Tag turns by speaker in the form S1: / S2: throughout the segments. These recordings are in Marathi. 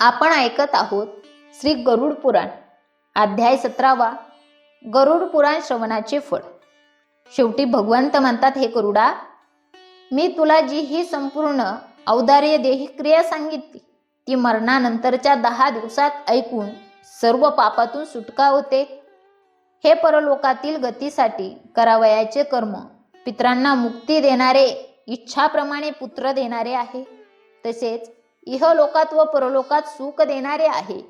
S1: आपण ऐकत आहोत श्री गरुड पुराण अध्याय सतरावा गरुड पुराण श्रवणाचे फळ. शेवटी भगवंत म्हणतात हे गरुडा मी तुला जी ही संपूर्ण औदार्य देही क्रिया सांगितली ती मरणानंतरच्या दहा दिवसात ऐकून सर्व पापातून सुटका होते. हे परलोकातील गतीसाठी करावयाचे कर्म पित्रांना मुक्ती देणारे इच्छाप्रमाणे पुत्र देणारे आहे. तसेच इहलोकात व परलोकात सुख देणारे आहे.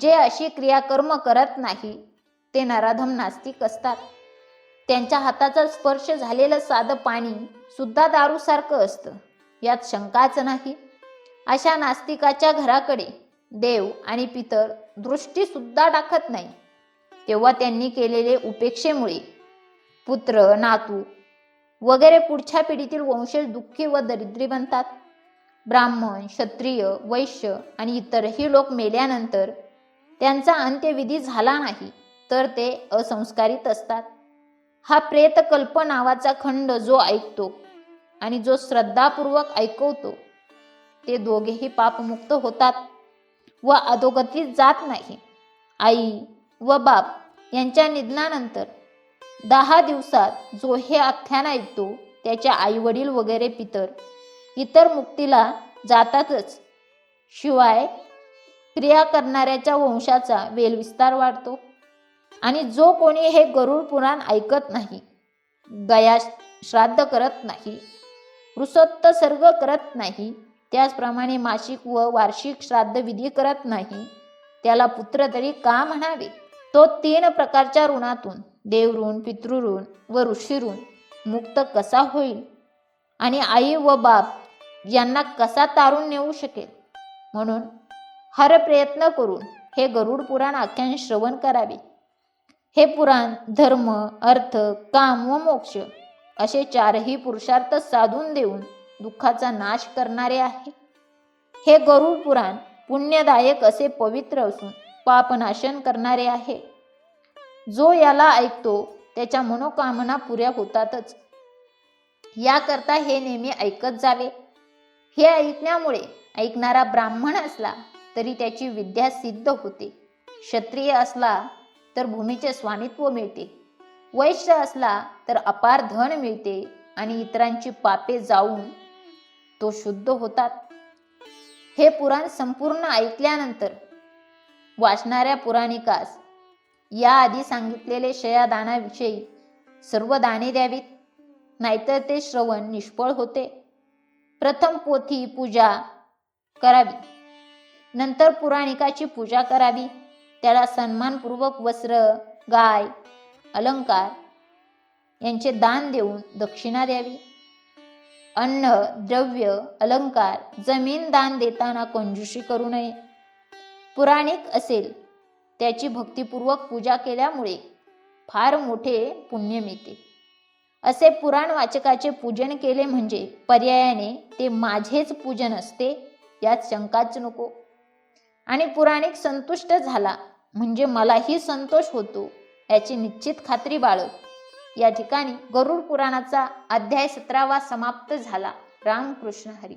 S1: जे अशी क्रियाकर्म करत नाही ते नराधम नास्तिक असतात. त्यांच्या हाताचा स्पर्श झालेलं साधं पाणी सुद्धा दारूसारखं असतं. यात शंकाच नाही. अशा नास्तिकाच्या घराकडे देव आणि पितर दृष्टीसुद्धा टाकत नाही. तेव्हा त्यांनी केलेले उपेक्षेमुळे पुत्र नातू वगैरे पुढच्या पिढीतील वंशज दुःखी व दरिद्री बनतात. ब्राह्मण क्षत्रिय वैश्य आणि इतरही लोक मेल्यानंतर त्यांचा अंत्यविधी झाला नाही तर ते असंस्कारित असतात. हा प्रेतकल्प नावाचा खंड जो ऐकतो आणि जो श्रद्धापूर्वक ऐकवतो ते दोघेही पापमुक्त होतात व अधोगती जात नाही. आई व बाप यांच्या निधनानंतर दहा दिवसात जो हे आख्यान ऐकतो त्याच्या आईवडील वगैरे पितर इतर मुक्तीला जातातच. शिवाय क्रिया करणाऱ्याच्या वंशाचा वेलविस्तार वाढतो आणि जो कोणी हे गरुड पुराण ऐकत नाही गया श्राद्ध करत नाही सर्ग करत नाही त्याचप्रमाणे मासिक व वार्षिक श्राद्ध विधी करत नाही त्याला पुत्र तरी का म्हणावे? तो तीन प्रकारच्या ऋणातून देवऋण पितृऋण व ऋषीऋण मुक्त कसा होईल? आणि आई व बाप यांना कसा तारून नेऊ शकेल? म्हणून हर प्रयत्न करून हे गरुड पुराण आख्यान श्रवण करावे. हे पुराण धर्म अर्थ काम व मोक्ष असे चारही पुरुषार्थ साधून देऊन दुःखाचा नाश करणारे आहे. हे गरुड पुराण पुण्यदायक असे पवित्र असून पापनाशन करणारे आहे. जो याला ऐकतो त्याच्या मनोकामना पुऱ्या होतातच. याकरता हे नेहमी ऐकत जावे. हे ऐकण्यामुळे ऐकणारा ब्राह्मण असला तरी त्याची विद्या सिद्ध होते. क्षत्रिय असला तर भूमीचे स्वामित्व मिळते. वैश्य असला तर अपार धन मिळते आणि इतरांची पापे जाऊन तो शुद्ध होतात. हे पुराण संपूर्ण ऐकल्यानंतर वाचणाऱ्या पुराणिकास याआधी सांगितलेले शयादानाविषयी सर्व दाने द्यावीत नाहीतर ते श्रवण निष्फळ होते. प्रथम पोथी पूजा करावी. नंतर पुराणिकाची पूजा करावी. त्याला सन्मानपूर्वक वस्त्र गाय अलंकार यांचे दान देऊन दक्षिणा द्यावी. अन्न द्रव्य अलंकार जमीन दान देताना कंजुषी करू नये. पुराणिक असेल त्याची भक्तिपूर्वक पूजा केल्यामुळे फार मोठे पुण्य मिळते. असे पुराण वाचकाचे पूजन केले म्हणजे पर्यायाने ते माझेच पूजन असते यात शंकाच नको. आणि पुराणिक संतुष्ट झाला म्हणजे मलाही संतोष होतो याची निश्चित खात्री बाळग. या ठिकाणी गरुड पुराणाचा अध्याय सतरावा समाप्त झाला. रामकृष्ण हरी.